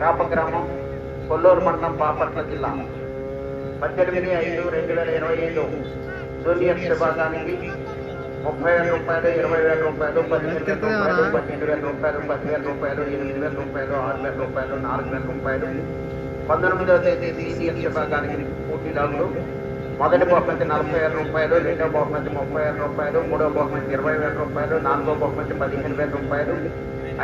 కాప గ్రామం కొల్లూరు మండలం బాపట్ల జిల్లా. పద్దెనిమిది ఐదు రెండు వేల ఇరవై ఐదు జూనియర్ విభాగానికి ముప్పై వేల రూపాయలు ఇరవై వేల రూపాయలు పదిహేను వేల రూపాయలు పన్నెండు వేల రూపాయలు పదివేల రూపాయలు ఎనిమిది వేల రూపాయలు ఆరు వేల రూపాయలు నాలుగు వేల రూపాయలు. పంతొమ్మిదవ తేదీ సీనియర్ విభాగానికి పోటీదారులు. మొదటి బహుమతి నలభై వేల రూపాయలు రెండో బహుమతి ముప్పై వేల రూపాయలు మూడో బహుమతి ఇరవై వేల రూపాయలు నాలుగో బహుమతి పదిహేను వేల రూపాయలు.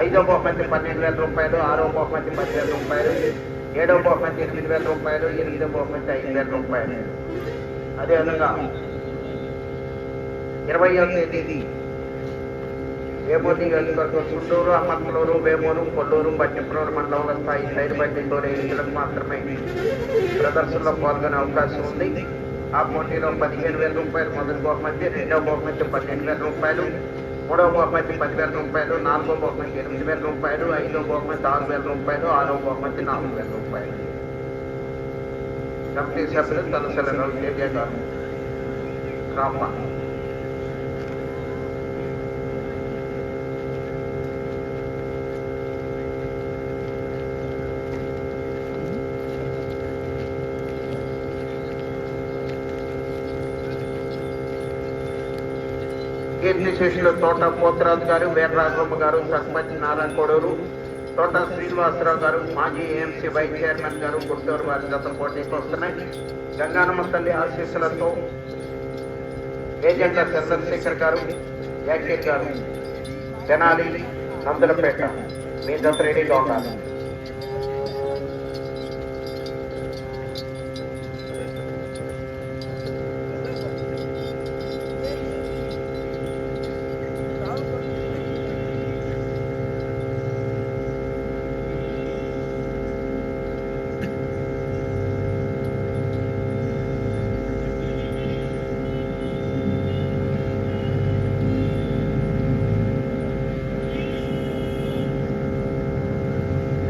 ఐదో బహుమతి పన్నెండు వేల రూపాయలు ఆరో బహుమతి పదివేల రూపాయలు ఏడో బహుమతి ఎనిమిది వేల రూపాయలు ఎనిమిదో బహుమతి ఐదు వేల రూపాయలు అదేవిధంగా ఇరవయో తేదీ వేమూరు నియోజకవర్గం గుంటూరు అమ్మకలూరు వేమూరు కొల్లూరు బట్టిప్రోలు మండలంలో స్థాయి సైడ్ బట్టిలో రేంజ్లకు మాత్రమే ప్రదర్శనలో పాల్గొనే అవకాశం ఉంది. ఆ పోటీలో పదిహేను వేల రూపాయలు మొదటి బహుమతి రెండవ బహుమతి పన్నెండు వేల రూపాయలు. మూడవ బహుమతి పదివేల రూపాయలు నాలుగో బహుమతి ఎనిమిది వేల రూపాయలు ఐదో బహుమతి ఆరు వేల రూపాయలు ఆరో బహుమతి నాలుగు వేల రూపాయలు. కమిటీ సభ్యులు తలసల రవితేజ గారు. రామ్మ. కీర్తిశేషులు తోట పోతరాజు గారు వీరరాఘవమ్మ గారు సర్పంచ్ నారాయణ కొడూరు తోట శ్రీనివాసరావు గారు మాజీ ఏఎంసీ వైస్ చైర్మన్ గారు గుంటూరు వారి జత పోటీకి వస్తున్నాయి. గంగానమ్మ తల్లి ఆశీస్సులతో ఏజెంట్ల చంద్రశేఖర్ గారు యాకీర్ గారు తెనాలి నందులపేట మీ జత రెడీగా ఉండాలి.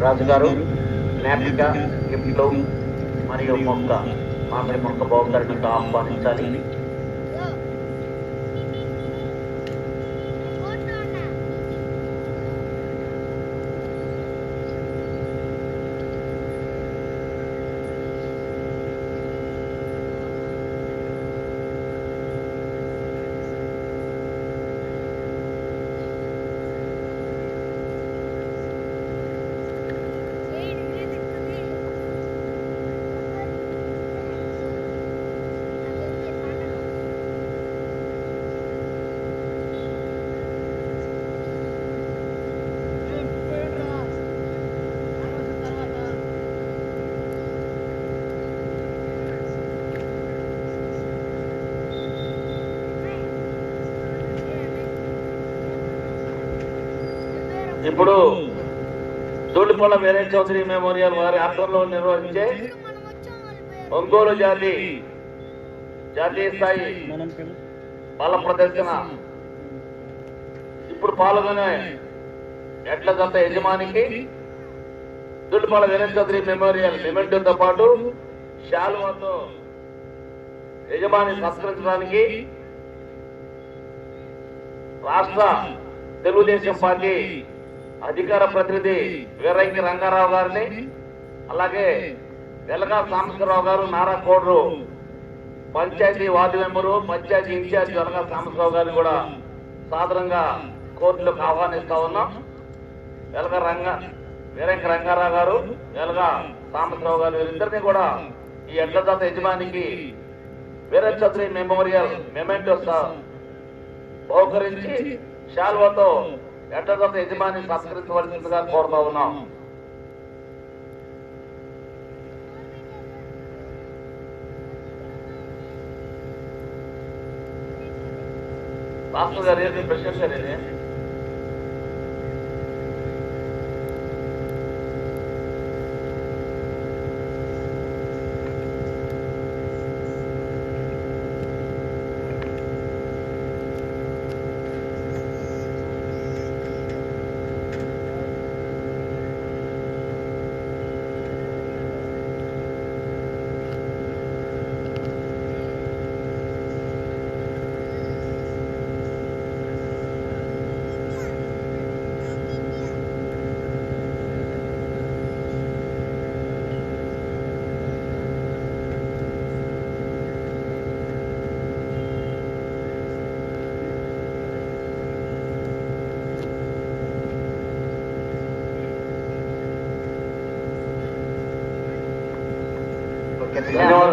రాజుగారు జ్ఞాపిక గిఫ్ట్లు మరియు మొక్క. మామిడి మొక్క బహుకరణతో ఆహ్వానించాలి. ఇప్పుడు దూడిపల్ల వేరే చౌదరి మెమోరియల్ వారి ఆధ్వర్యంలో నిర్వహించే ఒంగోలు జాతి జాతీయ స్థాయి బల ప్రదర్శన. ఇప్పుడు పాల్గొనే ఎడ్ల జంత యజమానికి దూడిపల్ల వీరే చౌదరి మెమోరియల్ మెమెంటోతో పాటు శాలువాతో యజమాని సంస్కరించడానికి రాష్ట్ర తెలుగుదేశం పార్టీ అధికార ప్రతినిధి వీరంగి రంగారావు గారిని అలాగే వెలగా సాంబశివరావు గారు Narakoduru panchayat ward member panchayat incharge Velaga Sambasivarao గారిని కూడా సాధారణంగా కోర్టులోకి ఆహ్వానిస్తా ఉన్నాం. వెలగ రంగ వీరంగి రంగారావు గారు వెలగా సాంబశివరావు గారు వీరిద్దరిని కూడా ఈ ఎండదాత యజమానికి వీర చౌదరి మెమోరియల్ మెమెంటోస్ బహుకరించి శాల్వాతో ఎడ్లజత యజమాని సత్కరించవలసిందిగా కోరుతా ఉన్నాం. మాస్టర్ గారు ఏది ప్రశ్నించారు ఇది?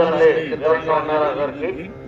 ధన్యవాదాలండి వీరంగ రంగారావు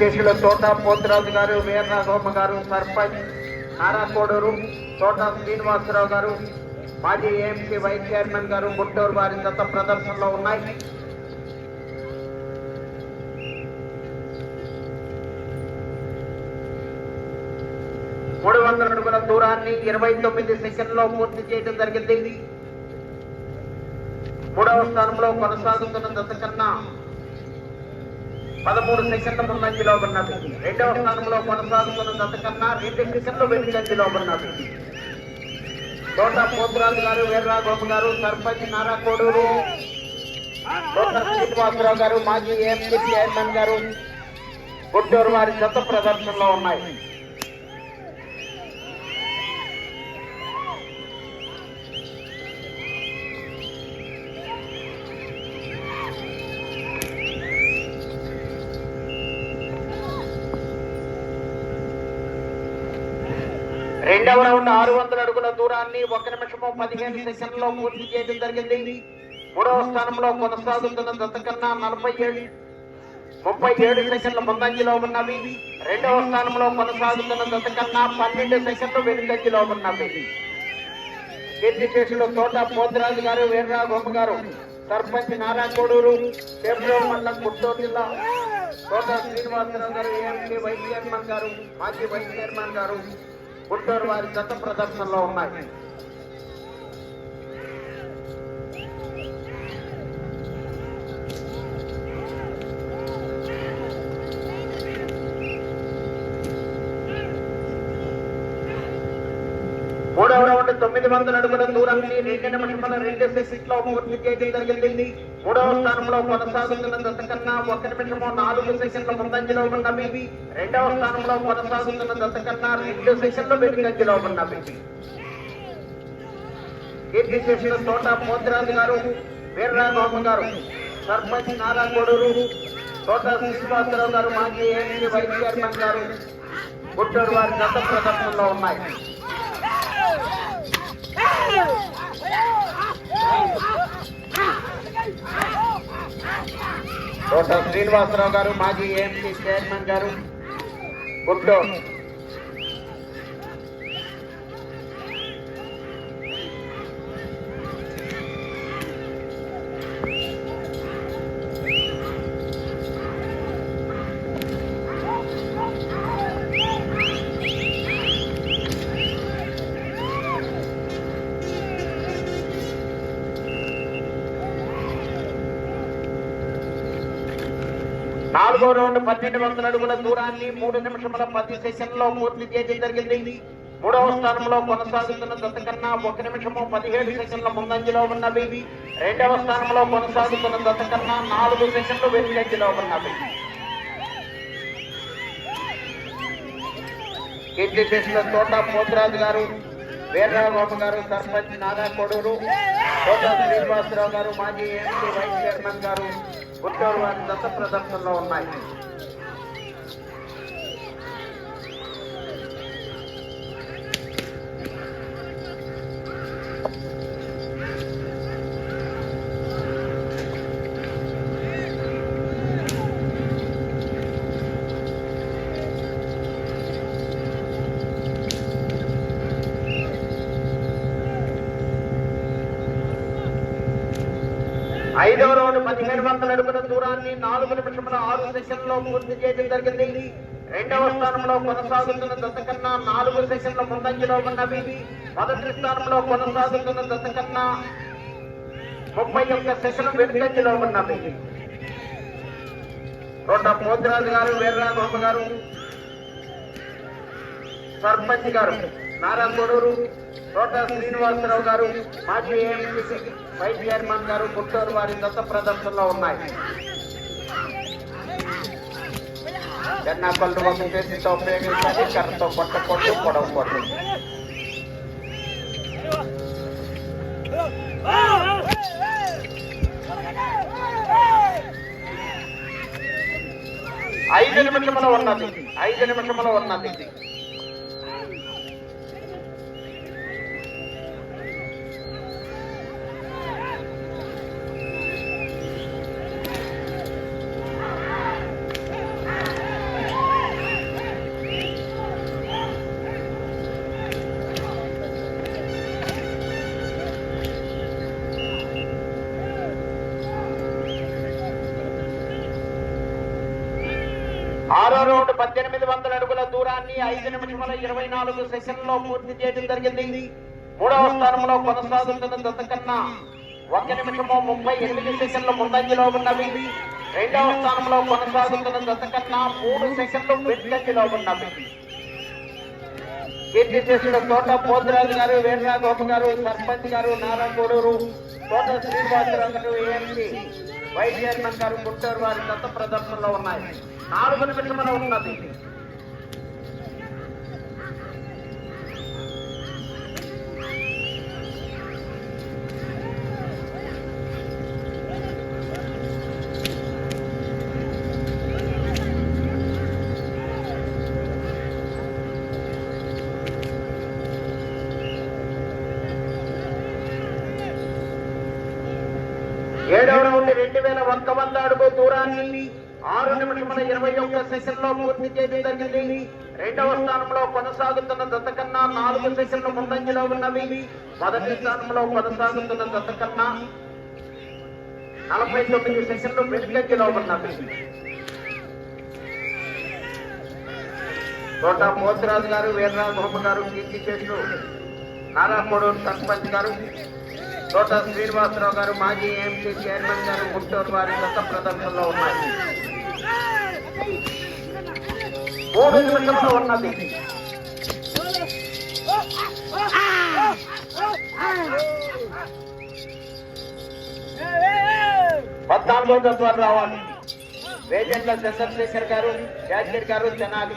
గారికి తోట పోతురాజు గారు వీరరాఘవమ్మ గారు సర్పంచ్ నారాకోడూరు తోట శ్రీనివాసరావు గారు మాజీ ఏఎంసీ వైస్ చైర్మన్ గారు గుంటూరు వారి గత ప్రదర్శనలో ఉన్నాయి. మూడు వందల అడుగుల దూరాన్ని ఇరవై తొమ్మిది సెకండ్లో పూర్తి చేయడం జరిగింది. మూడవ స్థానంలో కొనసాగుతున్న దశ కన్నా పదమూడు సెకండ్ల ముందంజలో ఉన్నది. రెండవ స్థానంలో కొనసాగుతున్న దశ రెండు సెకండ్లు వెనుకంజలో ఉన్నది. తోట పోతురాజు గారు వీర్రాఘవ గారు సర్పంచ్ నారా కోడూరు శ్రీనివాసరావు గారు మాజీ ఎంపీ చైర్మన్ గారు గుంటూరు వారి గత ప్రదర్శనలో ఉన్నాయి. రెండవ రౌండ్ ఆరు వందల అడుగుల దూరాన్ని ఒక నిమిషము పదిహేను సెకండ్లో పూర్తి చేయడం జరిగింది. మూడవ స్థానంలో కొనసాగుతున్న దశ కన్నా నలభై ఏడు ముప్పై ఏడు సెకండ్ల ముందంజలో ఉన్నవి. రెండవ స్థానంలో కొనసాగుతున్న దశ కన్నా పన్నెండు సెకండ్లు వెనుకంజలో ఉన్నవి. కీర్తి శేషులు తోట పోతిరాజు గారు వీర్రా గొప్ప గారు సర్పంచ్ నారా కోడూరు ఫిబ్రవరి మండలం గుంటూరు జిల్లా తోట శ్రీనివాసరావు గారు ఏఎంసీ వైస్ చైర్మన్ గారు మాజీ వైస్ చైర్మన్ గారు గుంటూరు వారి గత ప్రదర్శనలో ఉన్నాయి. మూడవ రౌండ్ తొమ్మిది వందల అడుగుల దూరాన్ని రెండు నిమిషముల రెండు సెకండ్లో పూర్తి చేయడం జరిగింది మూడవ స్థానంలో కొనసాగుతున్న దశ కన్నా ఒక నిమిషము నాలుగు సెకండ్ల ముందంజలో ఉన్నవి రెండవ స్థానంలో కొనసాగుతున్న దశ కన్నా రెండు సెకండ్లు వెనుకంజలో ఉన్నవి కీర్తి చేసిన తోట మోతిరాజు గారు వీర్రాఘవ గారు సర్పంచ్ నారా కోడూరు తోట శ్రీనివాసరావు గారు మాజీ ఏఎంసీ వైస్ చైర్మన్ గారు గుంటూరు వారి గత ప్రదర్శనలో ఉన్నాయి. తోట శ్రీనివాసరావు గారు మాజీ ఏఎంసీ చైర్మన్ గారు గుంటూరు. నాలుగో రౌండ్ పన్నెండు వందల అడుగుల దూరాన్ని మూడు నిమిషముల పది సెషన్లో పూర్తి చేయడం జరిగింది. మూడవ స్థానంలో కొనసాగుతున్న దశ కన్నా ఒక నిమిషము పదిహేడు సెషన్ల ముందంజలో ఉన్నవి. రెండవ స్థానంలో కొనసాగుతున్న దశ కన్నా నాలుగు సెషన్లు వెనుకంజలో ఉన్నవి. కీర్తి చేసిన తోట పోతురాజు గారు వీరరాఘవ గారు సర్పంచ్ నాగా కొడూరు తోట శ్రీనివాసరావు గారు మాజీ ఎంపీ వైస్ చైర్మన్ గారు గుంటూరు వారి ప్రదర్శనలో ఉన్నాయి. రౌండ్ వందల అడుగుల దూరాన్ని నాలుగు నిమిషముల ఆరు సెషన్లో పూర్తి చేయడం జరిగింది. రెండవ స్థానంలో కొనసాగుతున్న దశ కన్నా నాలుగు సెషన్ల ముందంజలో ఉన్నవి మొదటి స్థానంలో కొనసాగుతున్న దశ కన్నా ముప్పై ఒక్క సెషన్ వెనుకంజలో ఉన్నవి రోడ్డ మోతిరాజు గారు వీర్రా వీర్రాఘోప గారు సర్పంచ్ గారు నారా కొడూరు తోట శ్రీనివాసరావు గారు మాజీ ఏఎంసీ వైస్ చైర్మన్ గారు గుంటూరు వారి దత్త ప్రదర్శనలో ఉన్నాయి. చెన్నా పళ్ళు ఒక చేతితో ఉపయోగించాలి కర్రతో కొట్టకూడదు కొట్టు ఐదు నిమిషముల ఉన్నది. ఐదు నిమిషముల ఉన్నది. ఆరో పద్దెనిమిది వందల అడుగుల దూరాన్ని ఐదు నిమిషముల ఇరవై నాలుగు సెషన్లో పూర్తి చేయడం జరిగింది. మూడవ స్థానంలో కొనసాగుతున్న దశ కన్నా ఒక నిమిషము ముప్పై ఎనిమిది సెషన్లు ముందంజలో ఉన్నవి. రెండవ స్థానంలో కొనసాగుతున్న దశ కన్నా మూడు సెషన్లు వెనుకంజలో ఉన్నవి. కీర్తి చేసిన తోట పోతురాజు గారు వీరరాఘోప గారు సర్పంచ్ గారు నారాయణగూడూరు తోట శ్రీనివాసరావు గారు ఏఎంసీ వైస్ చైర్మన్ గారు గుంటూరు వారి దత్త ప్రదర్శనలో ఉన్నాయి. నాలుగు నిమిషముల ఉన్నది. ఏడవ రౌండ్ రెండు వేల ఒక్క వంద అడుగు దూరాన్ని ఆరు నిమిషముల ఇరవై ఒక్క సెషన్లో పూర్తి చేయడం జరిగింది. రెండవ స్థానంలో కొనసాగుతున్న దశ కన్నా నాలుగు సెకండ్లు ముందంజలో ఉన్నవి. మొదటి స్థానంలో కొనసాగుతున్న దత్త కన్నా నలభై తొమ్మిది సెకండ్లు వెనుకంజలో ఉన్నవి. తోట పోతురాజు గారు వీర్రాఘోప గారు కీర్తి చేస్తూ నారాపూడు సర్పంచ్ గారు తోట శ్రీనివాసరావు గారు మాజీ ఎంపీ చైర్మన్ గారు గుంటూరు వారి గత ప్రదర్శనలో ఉన్నాయి. మూడు నిమిషంలో ఉన్నది పద్నాలుగో తత్వాలు రావాలి వేజెంట్ల చంద్రశేఖర్ గారు యాదగిరి గారు తెనాలి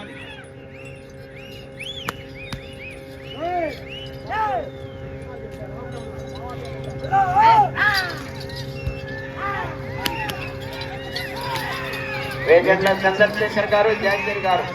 వేజెంట్ల చంద్రశేఖర్ గారు యాదగిరి గారు.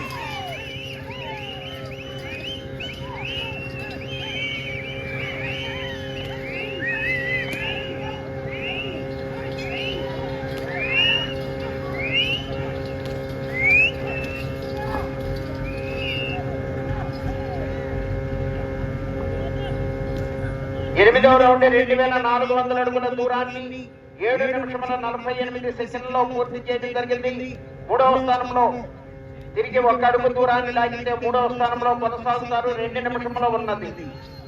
ఎనిమిదవ రౌండ్ రెండు వేల నాలుగు వందల అడుగుల దూరాన్ని ఏడు నిమిషముల నలభై ఎనిమిది సెకండ్లో పూర్తి చేయడం జరిగింది. మూడవ స్థానంలో తిరిగి ఒక అడుగు దూరాన్ని లాగితే మూడవ స్థానంలో కొనసాగుతారు. రెండు నిమిషంలో ఉన్నది.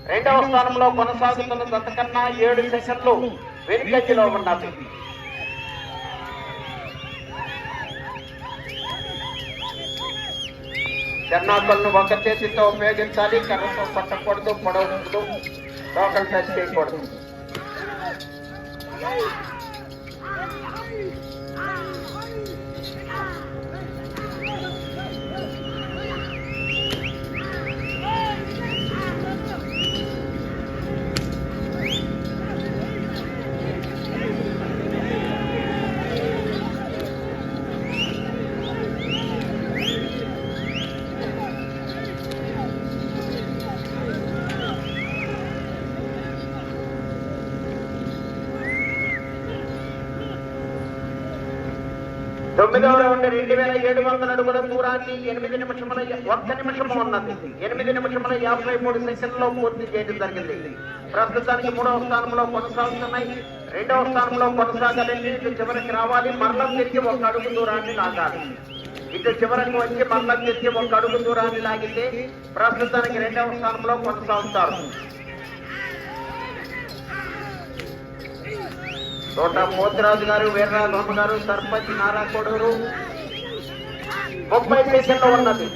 రెండవ స్థానంలో కొనసాగుతున్న దశ కన్నా ఏడు సెకండ్లు వెనుకంజలో ఉన్నది. చెన్నాకల్ను ఒక చేతితో ఉపయోగించాలి. కర్రతో పట్టకూడదు పొడవకూడదు లోకల్ టచ్ చేయకూడదు. 诶诶诶啊 తొమ్మిదవ రౌండ్ రెండు వేల ఏడు వందల అడుగుల దూరాన్ని ఎనిమిది నిమిషముల ఒక్క నిమిషము ఉన్నది. ఎనిమిది నిమిషముల యాభై మూడు సెకండ్లో పూర్తి చేయడం జరిగింది. ప్రస్తుతానికి మూడవ స్థానంలో కొనసాగుతున్నాయి. రెండవ స్థానంలో కొనసాగాలంటే ఇటు చివరికి రావాలి. మరలా తిరిగి ఒక అడుగు దూరాన్ని లాగాలి. ఇటు చివరకు వచ్చి మళ్ళా తిరిగి ఒక అడుగు దూరాన్ని లాగితే ప్రస్తుతానికి రెండవ స్థానంలో కొనసాగుతారు. తోట మోతిరాజు గారు వీర్రా లోపు గారు సర్పంచ్ నారా కొడూరు. ముప్పై సెకండ్లో ఉన్నది.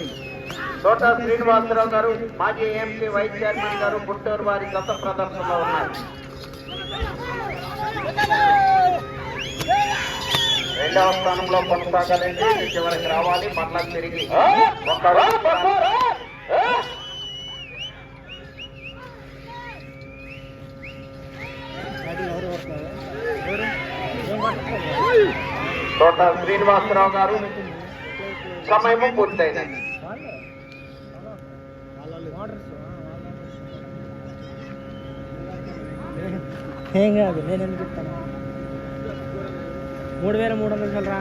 తోట శ్రీనివాసరావు గారు మాజీ ఎంపీ వైస్ చైర్మన్ గారు గుంటూరు వారి గత ప్రదర్శనలో ఉన్నారు. రెండవ స్థానంలో కొనసాగాలంటే చివరికి రావాలి. మళ్ళా తిరిగి ఒక్క అడుగు దూరాన్ని తర్వాత శ్రీనివాసరావు గారు. సమయము పూర్తయినది. ఏం కాదు నేను ఎందుకు చెప్తాను? మూడు వేల మూడు వందలు చల్లరా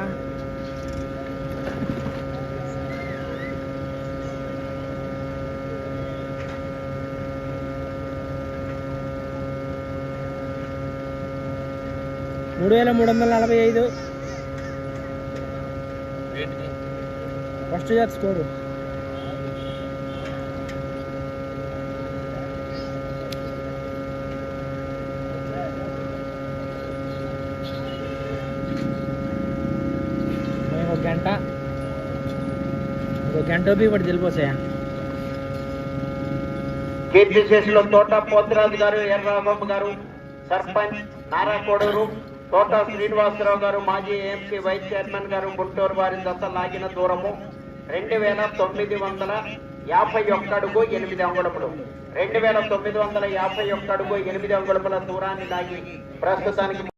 మూడు వేల మూడు వందల నలభై ఐదు. ఫస్ట్ జాత్ స్కోరు. మేము ఒక గంట. ఒక గంట ఓపి పడి తెలిపోసాయా కీర్తి శేషులు తోట పోతిరాజు గారు ఎర్రబాబు గారు సర్పంచ్ నారాకోడూరు తోట శ్రీనివాసరావు గారు మాజీ ఎంపీ వైస్ చైర్మన్ గారు గుంటూరు వారి దశ లాగిన దూరము. రెండు వేల తొమ్మిది వందల యాభై ఒక్క అడుగు ఎనిమిది అంగుళములు. రెండు వేల తొమ్మిది వందల యాభై ఒక్క అడుగు ఎనిమిది అంగుళముల దూరాన్ని దాగి ప్రస్తుతానికి